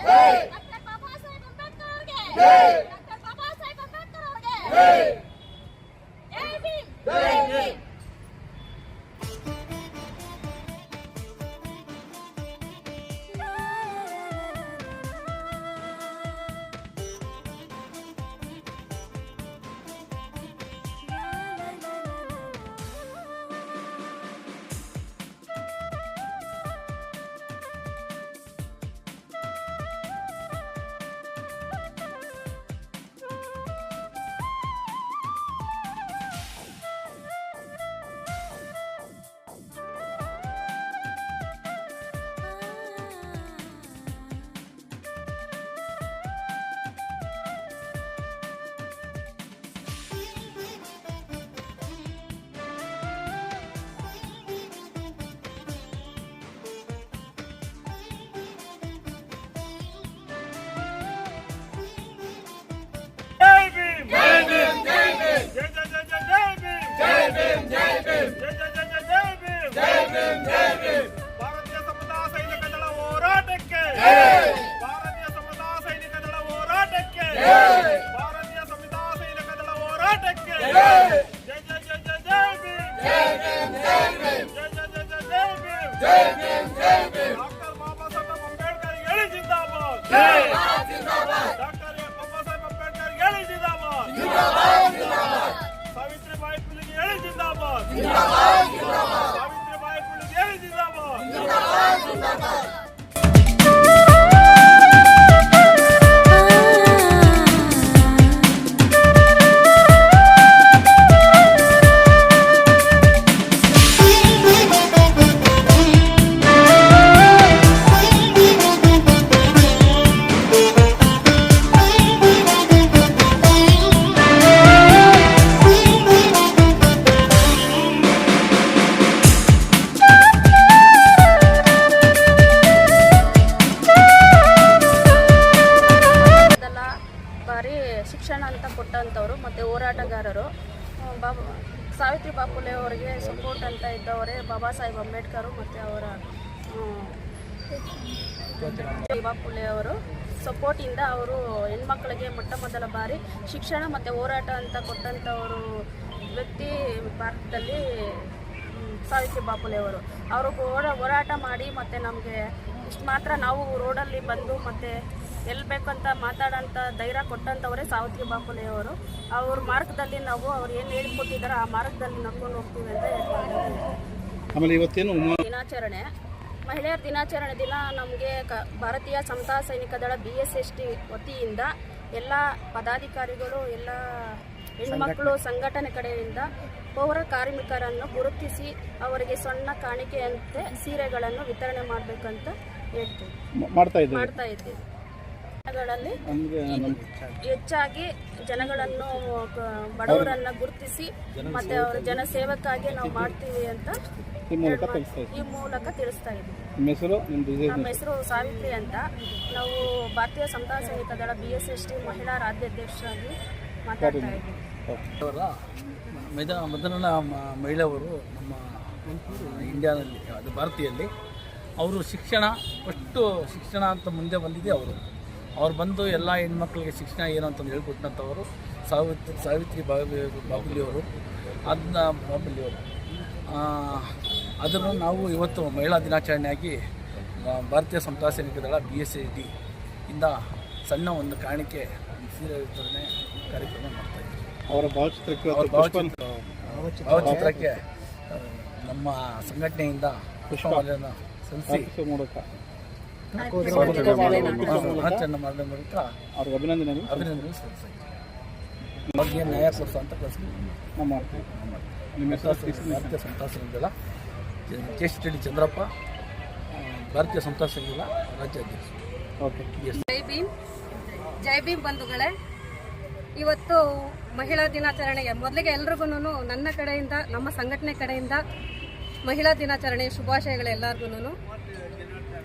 ಬಾಪುಲೆ ಅವರಿಗೆ ಡಾಕ್ಟರ್ ಭಾರತೀಯ ಸಮುದಾಯ ಸೈನಿಕ ದಳ ಹೋರಾಟಕ್ಕೆ ಭಾರತೀಯ ಸಮುದಾಯ ಸೈನಿಕ ದಳ ಹೋರಾಟಕ್ಕೆ. ಸಾಹೇಬ್ ಅಂಬೇಡ್ಕರ್ ಮತ್ತು ಅವರ ಬಾಪುಲೆ ಅವರು. ಸಪೋರ್ಟಿಂದ ಅವರು ಹೆಣ್ಮಕ್ಳಿಗೆ ಮೊಟ್ಟ ಮೊದಲ ಬಾರಿ ಶಿಕ್ಷಣ ಮತ್ತು ಹೋರಾಟ ಅಂತ ಕೊಟ್ಟಂಥವರು ವ್ಯಕ್ತಿ ಭಾರತದಲ್ಲಿ ಸಾವಿತ್ರಿ ಬಾಪುಲೆ ಅವರು. ಅವರು ಹೋರ, ಹೋರಾಟ ಮಾಡಿ ಮತ್ತು ನಮಗೆ ಇಷ್ಟು ಮಾತ್ರ ನಾವು ರೋಡಲ್ಲಿ ಬಂದು ಮತ್ತು ಎಲ್ಲಿ ಬೇಕಂತ ಮಾತಾಡೋಂಥ ಧೈರ್ಯ ಕೊಟ್ಟಂಥವರೇ ಸಾವಿತ್ರಿ ಬಾಪುಲೆ ಅವರು. ಅವ್ರ ಮಾರ್ಗದಲ್ಲಿ ನಾವು ಅವ್ರು ಏನು ಹೇಳ್ಕೊಟ್ಟಿದ್ದಾರೆ ಆ ಮಾರ್ಗದಲ್ಲಿ ನಡ್ಕೊಂಡು ಹೋಗ್ತೀವಿ ಅಂತ ಹೇಳ್ತಾರೆ ಆಮೇಲೆ ಇವತ್ತೇನು ದಿನಾಚರಣೆ. ಮಹಿಳೆಯರ ದಿನಾಚರಣೆ ದಿನ ನಮಗೆ ಕ ಭಾರತೀಯ ಸಮತಾ ಸೈನಿಕ ದಳ ಬಿ ಎಸ್ ಎಸ್ ಟಿ ವತಿಯಿಂದ ಎಲ್ಲ ಪದಾಧಿಕಾರಿಗಳು ಎಲ್ಲ ಹೆಣ್ಮಕ್ಳು ಸಂಘಟನೆ ಕಡೆಯಿಂದ ಪೌರ ಕಾರ್ಮಿಕರನ್ನು ಗುರುತಿಸಿ ಅವರಿಗೆ ಸಣ್ಣ ಕಾಣಿಕೆಯಂತೆ ಸೀರೆಗಳನ್ನು ವಿತರಣೆ ಮಾಡಬೇಕಂತ ಹೇಳ್ತೀವಿ. ಮಾಡ್ತಾ ಇದ್ದೇವೆ. ಹೆಚ್ಚಾಗಿ ಜನಗಳನ್ನು ಬಡವರನ್ನ ಗುರುತಿಸಿ ಮತ್ತೆ ಅವರ ಜನಸೇವಕ್ಕಾಗಿ ನಾವು ಮಾಡ್ತೀವಿ ಅಂತ ಈ ಮೂಲಕ ತಿಳಿಸ್ತಾ ಇದ್ದೀವಿ ಈ ಮೂಲಕ ತಿಳಿಸ್ತಾ ಇದ್ದೀವಿ ಹೆಸರು ನಿಮ್ಮ ಹೆಸರು? ಸಾವಿತ್ರಿ ಅಂತ. ನಾವು ಭಾರತೀಯ ಸಂತಾ ಸೈನಿಕ ದಳ ಬಿ ಎಸ್ ಎಸ್ ಟಿ ಮಹಿಳಾ ರಾಜ್ಯಾಧ್ಯಕ್ಷರಾಗಿ ಮಾತಾಡ್ತಾ ಇದ್ದೀವಿ. ಅವರ ಮದನ ಮಹಿಳೆಯವರು ನಮ್ಮ ಇಂಡಿಯಾದಲ್ಲಿ ಅದು ಭಾರತೀಯಲ್ಲಿ ಅವರು ಶಿಕ್ಷಣ ಫಸ್ಟು ಶಿಕ್ಷಣ ಅಂತ ಮುಂದೆ ಬಂದಿದೆ ಅವರು. ಅವ್ರು ಬಂದು ಎಲ್ಲ ಹೆಣ್ಮಕ್ಳಿಗೆ ಶಿಕ್ಷಣ ಏನು ಅಂತಂದು ಹೇಳ್ಕೊಟ್ಟಂಥವರು ಸಾವಿತ್ರಿ ಸಾವಿತ್ರಿ ಬಾಬಿ ಬಾಬುಲಿಯವರು ಅದನ್ನ ಬಾಬುಲಿಯವರು ಅದನ್ನು ನಾವು ಇವತ್ತು ಮಹಿಳಾ ದಿನಾಚರಣೆಯಾಗಿ ಭಾರತೀಯ ಸಮತಾ ಸೈನಿಕ ದಳ ಬಿ ಎಸ್ ಸಿ ಡಿ ಇಂದ ಸಣ್ಣ ಒಂದು ಕಾಣಿಕೆ ಸೀರೆ ವಿತರಣೆ ಕಾರ್ಯಕ್ರಮ ಮಾಡ್ತಾಯಿದ್ದೀವಿ ಅವರ ಭಾವಚಿತ್ರಕ್ಕೆ ಅವ್ರ ಭಾವಚಿತ್ರ ಭಾವಚಿತ್ರಕ್ಕೆ ನಮ್ಮ ಸಂಘಟನೆಯಿಂದ ಪುಷ್ಪಮಾಲೆಯನ್ನು ಸಲ್ಲಿಸಿ ಮೂಲಕ. ಅವ್ರಿಗೆ ಅಭಿನಂದನೆ ಕೆಲಸ ನಿಮ್ಮ ಭಾರತೀಯ ಕೆ ಚಂದ್ರಪ್ಪ. ಭಾರತೀಯ ಸಮತಾ ಸಂಘದ ರಾಜ್ಯಾಧ್ಯಕ್ಷರು ಓಕೆ. ಜೈ ಭೀಮ್. ಜೈ ಭೀಮ್ ಬಂಧುಗಳೇ. ಇವತ್ತು ಮಹಿಳಾ ದಿನಾಚರಣೆಗೆ ಮೊದಲಿಗೆ ಎಲ್ರಿಗೂ ನನ್ನ ಕಡೆಯಿಂದ ನಮ್ಮ ಸಂಘಟನೆ ಕಡೆಯಿಂದ ಮಹಿಳಾ ದಿನಾಚರಣೆ ಶುಭಾಶಯಗಳು ಎಲ್ಲರಿಗೂ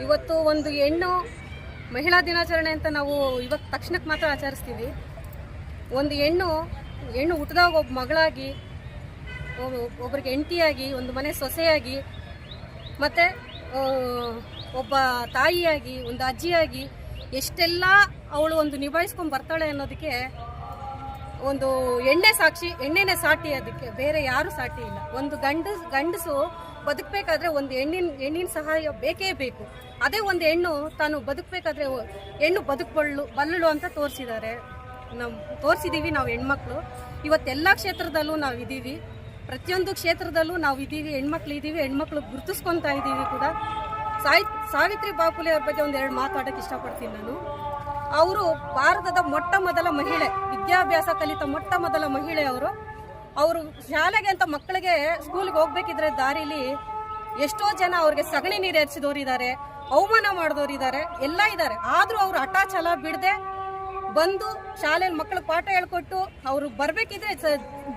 ಇವತ್ತು ಒಂದು ಹೆಣ್ಣು ಮಹಿಳಾ ದಿನಾಚರಣೆ ಅಂತ ನಾವು ಇವತ್ತು ತಕ್ಷಣಕ್ಕೆ ಮಾತ್ರ ಆಚರಿಸ್ತೀವಿ. ಒಂದು ಹೆಣ್ಣು ಹೆಣ್ಣು ಹುಟ್ಟಿದಾಗ ಒಬ್ಬ ಮಗಳಾಗಿ, ಒಬ್ಬ- ಒಬ್ಬರಿಗೆ ಹೆಂಡತಿಯಾಗಿ, ಒಂದು ಮನೆ ಸೊಸೆಯಾಗಿ, ಮತ್ತು ಒಬ್ಬ ತಾಯಿಯಾಗಿ, ಒಂದು ಅಜ್ಜಿಯಾಗಿ ಎಷ್ಟೆಲ್ಲ ಅವಳು ಒಂದು ನಿಭಾಯಿಸ್ಕೊಂಡು ಬರ್ತಾಳೆ ಅನ್ನೋದಕ್ಕೆ ಒಂದು ಎಣ್ಣೆ ಸಾಕ್ಷಿ, ಎಣ್ಣೆನೇ ಸಾಟಿ ಅದಕ್ಕೆ, ಬೇರೆ ಯಾರು ಸಾಟಿ ಇಲ್ಲ. ಒಂದು ಗಂಡಸು ಗಂಡಸು ಬದುಕಬೇಕಾದ್ರೆ ಒಂದು ಹೆಣ್ಣಿನ ಹೆಣ್ಣಿನ ಸಹಾಯ ಬೇಕೇ ಬೇಕು. ಅದೇ ಒಂದು ಹೆಣ್ಣು ತಾನು ಬದುಕಬೇಕಾದ್ರೆ ಹೆಣ್ಣು ಬದುಕಬಳ್ಳು ಬಲ್ಲಳು ಅಂತ ತೋರಿಸಿದ್ದಾರೆ. ನಾವು ತೋರಿಸಿದ್ದೀವಿ ನಾವು ಹೆಣ್ಮಕ್ಳು. ಇವತ್ತೆಲ್ಲ ಕ್ಷೇತ್ರದಲ್ಲೂ ನಾವು ಇದ್ದೀವಿ ಪ್ರತಿಯೊಂದು ಕ್ಷೇತ್ರದಲ್ಲೂ ನಾವು ಇದ್ದೀವಿ ಹೆಣ್ಮಕ್ಳು ಇದ್ದೀವಿ ಹೆಣ್ಮಕ್ಳು ಗುರುತಿಸ್ಕೊತಾ ಇದ್ದೀವಿ ಕೂಡ. ಸಾಯ್, ಸಾವಿತ್ರಿ ಬಾಪುಲೆ ಅವ್ರ ಬಗ್ಗೆ ಒಂದೆರಡು ಮಾತಾಡೋಕ್ಕೆ ಇಷ್ಟಪಡ್ತೀನಿ ನಾನು. ಅವರು ಭಾರತದ ಮೊಟ್ಟ ಮೊದಲ ಮಹಿಳೆ, ವಿದ್ಯಾಭ್ಯಾಸ ಕಲಿತ ಮೊಟ್ಟ ಮೊದಲ ಮಹಿಳೆ ಅವರು. ಅವರು ಶಾಲೆಗೆ ಅಂತ ಮಕ್ಕಳಿಗೆ ಸ್ಕೂಲ್ಗೆ ಹೋಗ್ಬೇಕಿದ್ರೆ ದಾರಿಲಿ ಎಷ್ಟೋ ಜನ ಅವ್ರಿಗೆ ಸಗಣಿ ನೀರು ಎರಚಿದವರಿದ್ದಾರೆ ಅವಮಾನ ಮಾಡಿದವರಿದ್ದಾರೆ ಎಲ್ಲ ಇದ್ದಾರೆ ಆದರೂ ಅವರು ಹಠ ಛಲ ಬಿಡದೆ ಬಂದು ಶಾಲೆಯಲ್ಲಿ ಮಕ್ಕಳ ಪಾಠ ಹೇಳ್ಕೊಟ್ಟು ಅವರು ಬರಬೇಕಿದ್ರೆ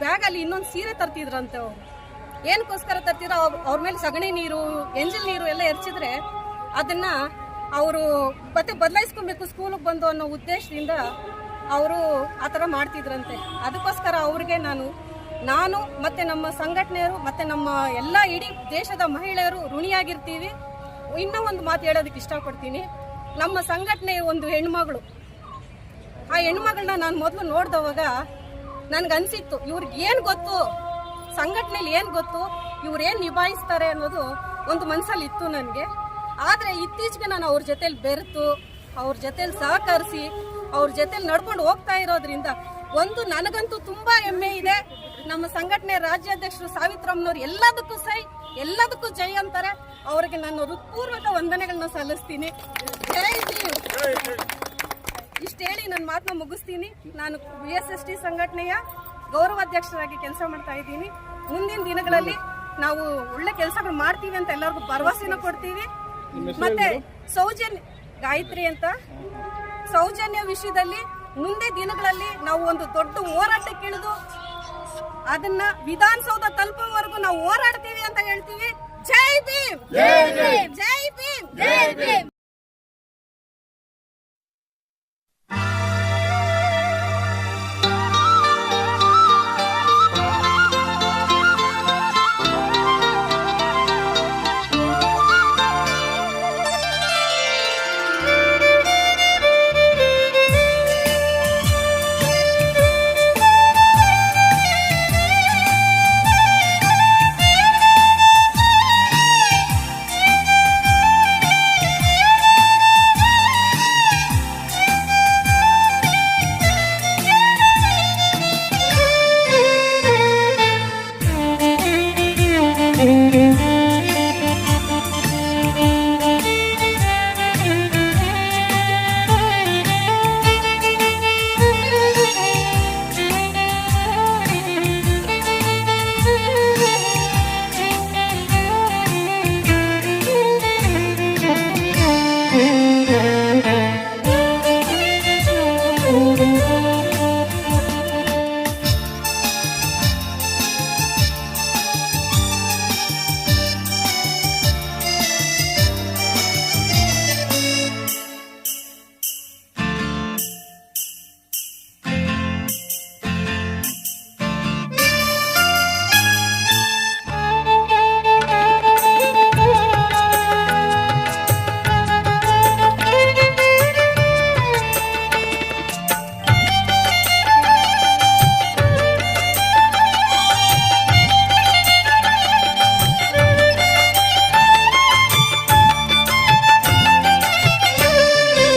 ಬ್ಯಾಗಲ್ಲಿ ಇನ್ನೊಂದು ಸೀರೆ ತರ್ತಿದ್ರಂತೆ ಅವರು. ಏನಕ್ಕೋಸ್ಕರ ತರ್ತಿರೋ ಅವ್ರ ಮೇಲೆ ಸಗಣಿ ನೀರು, ಎಂಜಿಲ್ ನೀರು ಎಲ್ಲ ಎರಚಿದ್ರೆ ಅದನ್ನ ಅವರು ಮತ್ತೆ ಬದಲಾಯಿಸ್ಕೊಬೇಕು ಸ್ಕೂಲಿಗೆ ಬಂದು ಅನ್ನೋ ಉದ್ದೇಶದಿಂದ ಅವರು ಆ ಥರ ಮಾಡ್ತಿದ್ರಂತೆ. ಅದಕ್ಕೋಸ್ಕರ ಅವ್ರಿಗೆ ನಾನು ನಾನು ಮತ್ತೆ ನಮ್ಮ ಸಂಘಟನೆಯರು ಮತ್ತೆ ನಮ್ಮ ಎಲ್ಲ ಇಡೀ ದೇಶದ ಮಹಿಳೆಯರು ಋಣಿಯಾಗಿರ್ತೀವಿ. ಇನ್ನೂ ಒಂದು ಮಾತು ಹೇಳೋದಕ್ಕೆ ಇಷ್ಟಪಡ್ತೀನಿ. ನಮ್ಮ ಸಂಘಟನೆ ಒಂದು ಹೆಣ್ಮಗಳು. ಆ ಹೆಣ್ಮಗಳನ್ನ ನಾನು ಮೊದಲು ನೋಡಿದವಾಗ ನನ್ಗನ್ಸಿತ್ತು, ಇವ್ರಿಗೆ ಏನು ಗೊತ್ತು? ಸಂಘಟನೆಯಲ್ಲಿ ಏನು ಗೊತ್ತು? ಇವ್ರು ಏನು ನಿಭಾಯಿಸ್ತಾರೆ ಅನ್ನೋದು ಒಂದು ಮನಸ್ಸಲ್ಲಿ ಇತ್ತು ನನಗೆ. ಆದರೆ ಇತ್ತೀಚೆಗೆ ನಾನು ಅವ್ರ ಜೊತೆಲಿ ಬೆರೆತು, ಅವ್ರ ಜೊತೆಲಿ ಸಹಕರಿಸಿ, ಅವ್ರ ಜೊತೆಲಿ ನಡ್ಕೊಂಡು ಹೋಗ್ತಾ ಇರೋದ್ರಿಂದ ಒಂದು ನನಗಂತೂ ತುಂಬಾ ಹೆಮ್ಮೆ ಇದೆ. ನಮ್ಮ ಸಂಘಟನೆ ರಾಜ್ಯಾಧ್ಯಕ್ಷರು ಸಾವಿತ್ರಮ್ಮನವ್ರು ಎಲ್ಲದಕ್ಕೂ ಸೈ ಎಲ್ಲದಕ್ಕೂ ಜೈ ಅಂತಾರೆ. ಅವರಿಗೆ ನಾನು ಹೃತ್ಪೂರ್ವಕ ವಂದನೆಗಳನ್ನ ಸಲ್ಲಿಸ್ತೀನಿ. ಇಷ್ಟು ಹೇಳಿ ನನ್ನ ಮಾತನ್ನ ಮುಗಿಸ್ತೀನಿ. ನಾನು ಬಿ ಎಸ್ ಎಸ್ ಟಿ ಸಂಘಟನೆಯ ಗೌರವಾಧ್ಯಕ್ಷರಾಗಿ ಕೆಲಸ ಮಾಡ್ತಾ ಇದ್ದೀನಿ. ಮುಂದಿನ ದಿನಗಳಲ್ಲಿ ನಾವು ಒಳ್ಳೆ ಕೆಲಸಗಳು ಮಾಡ್ತೀವಿ ಅಂತ ಎಲ್ಲರಿಗೂ ಭರವಸೆನ ಕೊಡ್ತೀವಿ. ಮತ್ತೆ ಸೌಜನ್ಯ ಗಾಯತ್ರಿ ಅಂತ. ಸೌಜನ್ಯ ವಿಷಯದಲ್ಲಿ ಮುಂದೆ ದಿನಗಳಲ್ಲಿ ನಾವು ಒಂದು ದೊಡ್ಡ ಹೋರಾಟಕ್ಕಿಳಿದು ಅದನ್ನ ವಿಧಾನಸೌಧ ತಲುಪುವವರೆಗೂ ನಾವು ಹೋರಾಡ್ತೀವಿ ಅಂತ ಹೇಳ್ತೀವಿ. ಜೈ ಭೀಮ್! ಜೈ ಭೀಮ್! ಜೈ ಭೀಮ್!